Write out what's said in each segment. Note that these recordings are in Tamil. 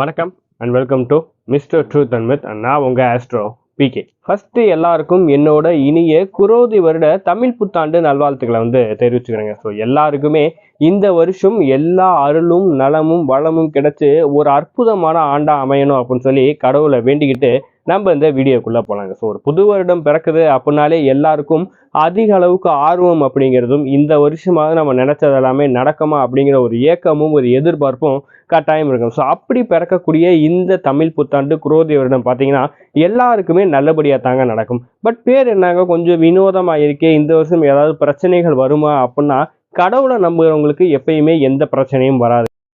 வணக்கம் and welcome to mister truth and myth and நான் உங்கள் ஆஸ்ட்ரோ பிகே ஃபஸ்ட்டு எல்லாருக்கும் என்னோட இனிய குரோதி வருட தமிழ் புத்தாண்டு நல்வாழ்த்துக்களை வந்து தெரிவிச்சுக்கிறேங்க. ஸோ எல்லாருக்குமே இந்த வருஷம் எல்லா அருளும் நலமும் வளமும் கிடச்சி ஒரு அற்புதமான ஆண்டாக அமையணும் அப்படின்னு சொல்லி கடவுளை வேண்டிக்கிட்டு நம்ம இந்த வீடியோக்குள்ளே போகலாங்க ஸோ ஒரு புது வருடம் பிறக்குது அப்படின்னாலே எல்லாருக்கும் அதிக அளவுக்கு ஆர்வம் அப்படிங்கிறதும் இந்த வருஷமாவது நம்ம நினச்சது எல்லாமே நடக்குமா அப்படிங்கிற ஒரு ஏக்கமும் ஒரு எதிர்பார்ப்பும் கட்டாயம் இருக்கும். ஸோ அப்படி பிறக்கக்கூடிய இந்த தமிழ் புத்தாண்டு குரோதி வருடம் பார்த்தீங்கன்னா எல்லாருக்குமே நல்லபடியாக தாங்க நடக்கும். பட் பேர் என்னங்க? கொஞ்சம் வினோதமாக இருக்கே இந்த வருஷம் ஏதாவது பிரச்சனைகள் வருமா அப்படின்னா கடவுளை நம்புகிறவங்களுக்கு எப்பயுமே எந்த பிரச்சனையும் வராது.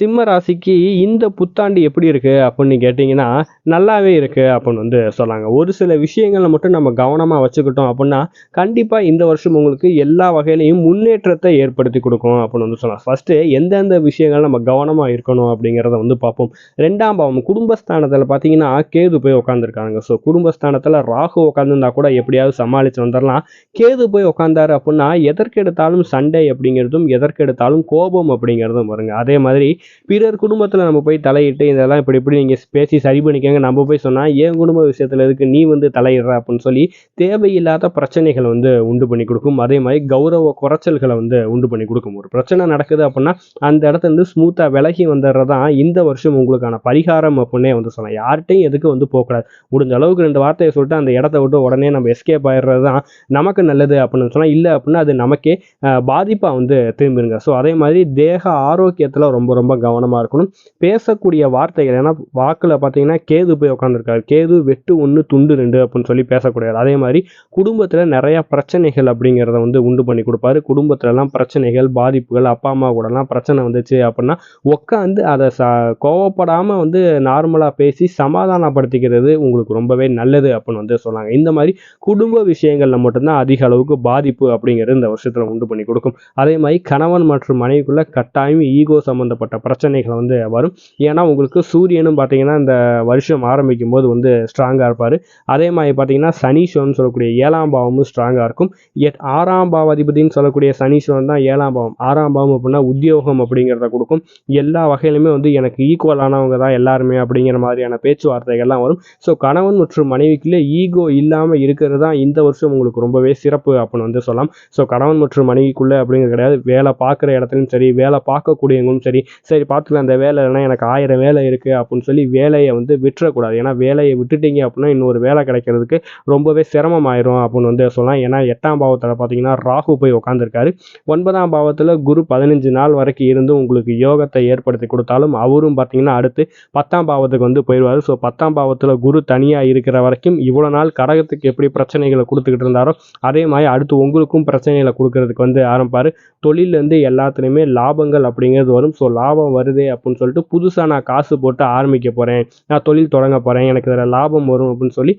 சிம்ம ராசிக்கு இந்த புத்தாண்டு எப்படி இருக்குது அப்படின்னு கேட்டிங்கன்னா நல்லாவே இருக்குது அப்படின்னு வந்து சொல்லாங்க ஒரு சில விஷயங்களை மட்டும் நம்ம கவனமாக வச்சுக்கிட்டோம் அப்படின்னா கண்டிப்பாக இந்த வருஷம் உங்களுக்கு எல்லா வகையிலையும் முன்னேற்றத்தை ஏற்படுத்தி கொடுக்கும் அப்படின்னு வந்து சொல்லலாம் ஃபஸ்ட்டு எந்தெந்த விஷயங்கள் நம்ம கவனமாக இருக்கணும் அப்படிங்கிறத வந்து பார்ப்போம். ரெண்டாம் பாவம் குடும்பஸ்தானத்தில் பார்த்தீங்கன்னா கேது போய் உட்காந்துருக்காங்க ஸோ குடும்பஸ்தானத்தில் ராகு உட்காந்துருந்தா கூட எப்படியாவது சமாளித்து வந்துடலாம் கேது போய் உட்காந்தாரு அப்படின்னா எதற்கெடுத்தாலும் சண்டை அப்படிங்கிறதும் எதற்கெடுத்தாலும் கோபம் அப்படிங்கிறதும் வருங்க. அதே மாதிரி பிறர் குடும்பத்தில் நம்ம போய் தலையிட்டு இதெல்லாம் இப்படி இப்படி நீங்கள் பேசி சரி பண்ணிக்கங்க நம்ம போய் சொன்னால் என் குடும்ப விஷயத்தில் எதுக்கு நீ வந்து தலையிடுற அப்படின்னு சொல்லி தேவையில்லாத பிரச்சனைகளை வந்து உண்டு பண்ணி கொடுக்கும். அதே மாதிரி கௌரவ குறைச்சல்களை வந்து உண்டு பண்ணி கொடுக்கும். ஒரு பிரச்சனை நடக்குது அப்படின்னா அந்த இடத்துல இருந்து ஸ்மூத்தாக விலகி வந்துடுறது தான் இந்த வருஷம் உங்களுக்கான பரிகாரம் அப்படின்னே வந்து சொன்னேன் யார்கிட்டையும் எதுக்கு வந்து போகக்கூடாது. முடிஞ்ச அளவுக்கு ரெண்டு வார்த்தையை சொல்லிட்டு அந்த இடத்த விட்டு உடனே நம்ம எஸ்கேப் ஆயிடுறது தான் நமக்கு நல்லது அப்படின்னு சொன்னால் இல்லை அப்படின்னா அது நமக்கே பாதிப்பாக வந்து திரும்பிடுங்க ஸோ அதே மாதிரி தேக ஆரோக்கியத்தில் ரொம்ப ரொம்ப கவனமாக இருக்கணும். பேசக்கூடிய வார்த்தைகள் ஏன்னா வாக்கில் பார்த்தீங்கன்னா கேது போய் உட்காந்துருக்காரு கேது வெட்டு ஒன்று துண்டு ரெண்டு அப்படின்னு சொல்லி பேசக்கூடியது அதே மாதிரி குடும்பத்தில் நிறைய பிரச்சனைகள் அப்படிங்கிறத வந்து உண்டு பண்ணி கொடுப்பாரு. குடும்பத்துலலாம் பிரச்சனைகள் பாதிப்புகள் அப்பா அம்மா கூடலாம் பிரச்சனை வந்துச்சு அப்படின்னா உட்காந்து அதை ச கோவப்படாமல் வந்து நார்மலாக பேசி சமாதானப்படுத்திக்கிறது உங்களுக்கு ரொம்பவே நல்லது அப்படின்னு வந்து சொன்னாங்க. இந்த மாதிரி குடும்ப விஷயங்களில் மட்டும்தான் அதிக அளவுக்கு பாதிப்பு அப்படிங்கிறது இந்த வருஷத்தில் உண்டு பண்ணி கொடுக்கும். அதே மாதிரி கணவன் மற்றும் மனைவிக்குள்ள கட்டாயம் ஈகோ சம்மந்தப்பட்ட பிரச்சனைகள் வந்து வரும். ஏன்னா உங்களுக்கு சூரியனும் பார்த்தீங்கன்னா இந்த வருஷம் ஆரம்பிக்கும் போது வந்து ஸ்ட்ராங்காக இருப்பார். அதே மாதிரி பார்த்தீங்கன்னா சனீஸ்வரன் சொல்லக்கூடிய ஏழாம் பாவமும் ஸ்ட்ராங்காக இருக்கும். எட் ஆறாம் பாவாதிபதினு சொல்லக்கூடிய சனீஸ்வரன் தான் ஏழாம் பாவம். ஆறாம் பாவம் அப்படின்னா உத்தியோகம் அப்படிங்கிறத கொடுக்கும். எல்லா வகையிலுமே வந்து எனக்கு ஈக்குவலானவங்க தான் எல்லாருமே அப்படிங்கிற மாதிரியான பேச்சுவார்த்தைகள்லாம் வரும். ஸோ கணவன் மற்றும் மனைவிக்குள்ளே ஈகோ இல்லாமல் இருக்கிறது தான் இந்த வருஷம் உங்களுக்கு ரொம்பவே சிறப்பு அப்படின்னு வந்து சொல்லலாம். ஸோ கணவன் மற்றும் மனைவிக்குள்ளே அப்படிங்கிறது கிடையாது. வேலை பார்க்குற இடத்துலையும் சரி வேலை பார்க்கக்கூடியவங்களும் சரி சரி பார்த்துக்கலாம் அந்த வேலை இல்லைன்னா எனக்கு ஆயிரம் வேலை இருக்குது அப்படின்னு சொல்லி வேலையை வந்து விட்டுறக்கூடாது. ஏன்னா வேலையை விட்டுட்டீங்க அப்படின்னா இன்னொரு வேலை கிடைக்கிறதுக்கு ரொம்பவே சிரமமாயிரும் அப்படின்னு வந்து சொல்லலாம். ஏன்னா எட்டாம் பாவத்தில் பார்த்தீங்கன்னா ராகு போய் உட்காந்துருக்காரு ஒன்பதாம் பாவத்தில் குரு பதினஞ்சு நாள் வரைக்கும் இருந்து உங்களுக்கு யோகத்தை ஏற்படுத்தி கொடுத்தாலும் அவரும் பார்த்தீங்கன்னா அடுத்து பத்தாம் பாவத்துக்கு வந்து போயிடுவார். ஸோ பத்தாம் பாவத்தில் குரு தனியாக இருக்கிற வரைக்கும் இவ்வளோ நாள் கடகத்துக்கு எப்படி பிரச்சனைகளை கொடுத்துக்கிட்டு இருந்தாரோ அதே மாதிரி அடுத்து உங்களுக்கும் பிரச்சனைகளை கொடுக்கறதுக்கு வந்து ஆரம்பிப்பார். தொழிலேருந்து எல்லாத்துலேயுமே லாபங்கள் அப்படிங்கிறது வரும். ஸோ லாபம் வருது அப்படின்னு சொல்லிட்டு புதுசாக நான் காசு போட்டு ஆரம்பிக்க போகிறேன் நான் தொழில் தொடங்க போகிறேன் எனக்கு இதில் லாபம் வரும் அப்படின்னு சொல்லி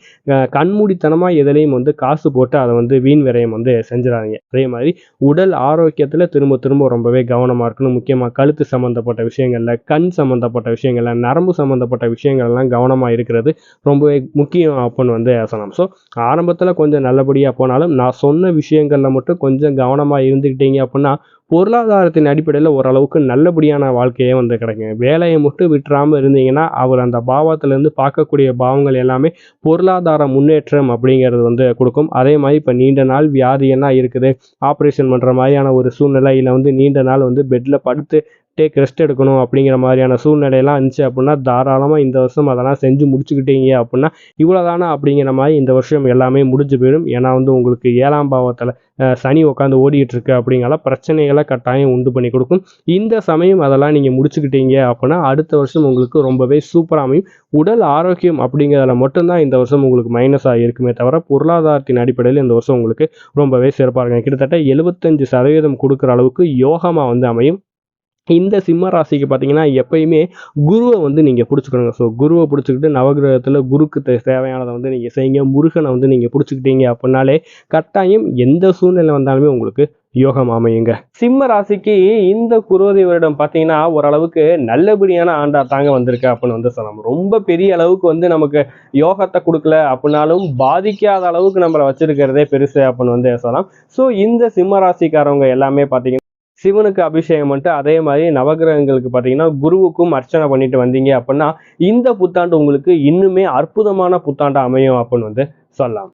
கண்மூடித்தனமாக எதுலேயும் வந்து காசு போட்டு அதை வந்து வீண் விரயம் வந்து செஞ்சிடாங்க அதே மாதிரி உடல் ஆரோக்கியத்தில் திரும்ப திரும்ப ரொம்பவே கவனமாக இருக்கணும். முக்கியமாக கழுத்து சம்மந்தப்பட்ட விஷயங்களில் கண் சம்மந்தப்பட்ட விஷயங்களில் நரம்பு சம்மந்தப்பட்ட விஷயங்கள்லாம் கவனமாக இருக்கிறது ரொம்பவே முக்கியம் அப்படின்னு வந்து சொல்லலாம் ஸோ ஆரம்பத்தில் கொஞ்சம் நல்லபடியாக போனாலும் நான் சொன்ன விஷயங்களில் மட்டும் கொஞ்சம் கவனமாக இருந்துக்கிட்டீங்க அப்படின்னா பொருளாதாரத்தின் அடிப்படையில் ஓரளவுக்கு நல்லபடியான வாழ்க்கையே வந்து கிடைக்கும் வேலையை மட்டும் விட்டுறாமல் இருந்தீங்கன்னா அவர் அந்த பாவத்திலேருந்து பார்க்கக்கூடிய பாவங்கள் எல்லாமே பொருளாதார முன்னேற்றம் அப்படிங்கிறது வந்து கொடுக்கும். அதே மாதிரி இப்போ நீண்ட நாள் வியாதி என்ன இருக்குது ஆப்ரேஷன் பண்ணுற மாதிரியான ஒரு சூழ்நிலை இல்லை வந்து நீண்ட நாள் வந்து பெட்டில் படுத்து டேக் ரெஸ்ட் எடுக்கணும் அப்படிங்கிற மாதிரியான சூழ்நிலையெல்லாம் இருந்துச்சு அப்படின்னா தாராளமாக இந்த வருஷம் அதெல்லாம் செஞ்சு முடிச்சுக்கிட்டீங்க அப்படின்னா இவ்வளோதானா அப்படிங்கிற மாதிரி இந்த வருஷம் எல்லாமே முடிஞ்சு போயிடும். ஏன்னா வந்து உங்களுக்கு ஏழாம் பாவத்தில் சனி உட்காந்து ஓடிக்கிட்டு இருக்கு அப்படிங்கிற பிரச்சனைகளை கட்டாயம் உண்டு பண்ணி கொடுக்கும். இந்த சமயம் அதெல்லாம் நீங்கள் முடிச்சுக்கிட்டீங்க அப்படின்னா அடுத்த வருஷம் உங்களுக்கு ரொம்பவே சூப்பராக அமையும். உடல் ஆரோக்கியம் அப்படிங்கிறதுல மட்டும்தான் இந்த வருஷம் உங்களுக்கு மைனஸாக இருக்குமே தவிர பொருளாதாரத்தின் அடிப்படையில் இந்த வருஷம் உங்களுக்கு ரொம்பவே சிறப்பாக இருக்கும். கிட்டத்தட்ட எழுபத்தஞ்சு சதவீதம் கொடுக்குற அளவுக்கு யோகமாக வந்து அமையும். இந்த சிம்ம ராசிக்கு பார்த்தீங்கன்னா எப்பயுமே குருவை வந்து நீங்கள் பிடிச்சிக்கணுங்க. ஸோ குருவை பிடிச்சிக்கிட்டு நவகிரகத்தில் குருக்கு தேவையானதை வந்து நீங்கள் செய்யுங்க. முருகனை வந்து நீங்கள் பிடிச்சிக்கிட்டீங்க அப்படின்னாலே கட்டாயம் எந்த சூழ்நிலை வந்தாலுமே உங்களுக்கு யோகம் அமையுங்க. சிம்ம ராசிக்கு இந்த குரோதி வருடம் பார்த்தீங்கன்னா ஓரளவுக்கு நல்லபடியான ஆண்டா தாங்க வந்திருக்கு அப்படின்னு வந்து சொல்லலாம். ரொம்ப பெரிய அளவுக்கு வந்து நமக்கு யோகத்தை கொடுக்கல அப்படின்னாலும் பாதிக்காத அளவுக்கு நம்மளை வச்சிருக்கிறதே பெருசு அப்படின்னு வந்து சொல்லலாம். ஸோ இந்த சிம்ம ராசிக்காரவங்க எல்லாமே பார்த்தீங்கன்னா சிவனுக்கு அபிஷேகம் பண்ணிட்டு அதே மாதிரி நவகிரகங்களுக்கு பார்த்தீங்கன்னா குருவுக்கும் அர்ச்சனை பண்ணிட்டு வந்தீங்க அப்படின்னா இந்த புத்தாண்டு உங்களுக்கு இன்னுமே அற்புதமான புத்தாண்டு அமையும் அப்படின்னு வந்து சொல்லலாம்.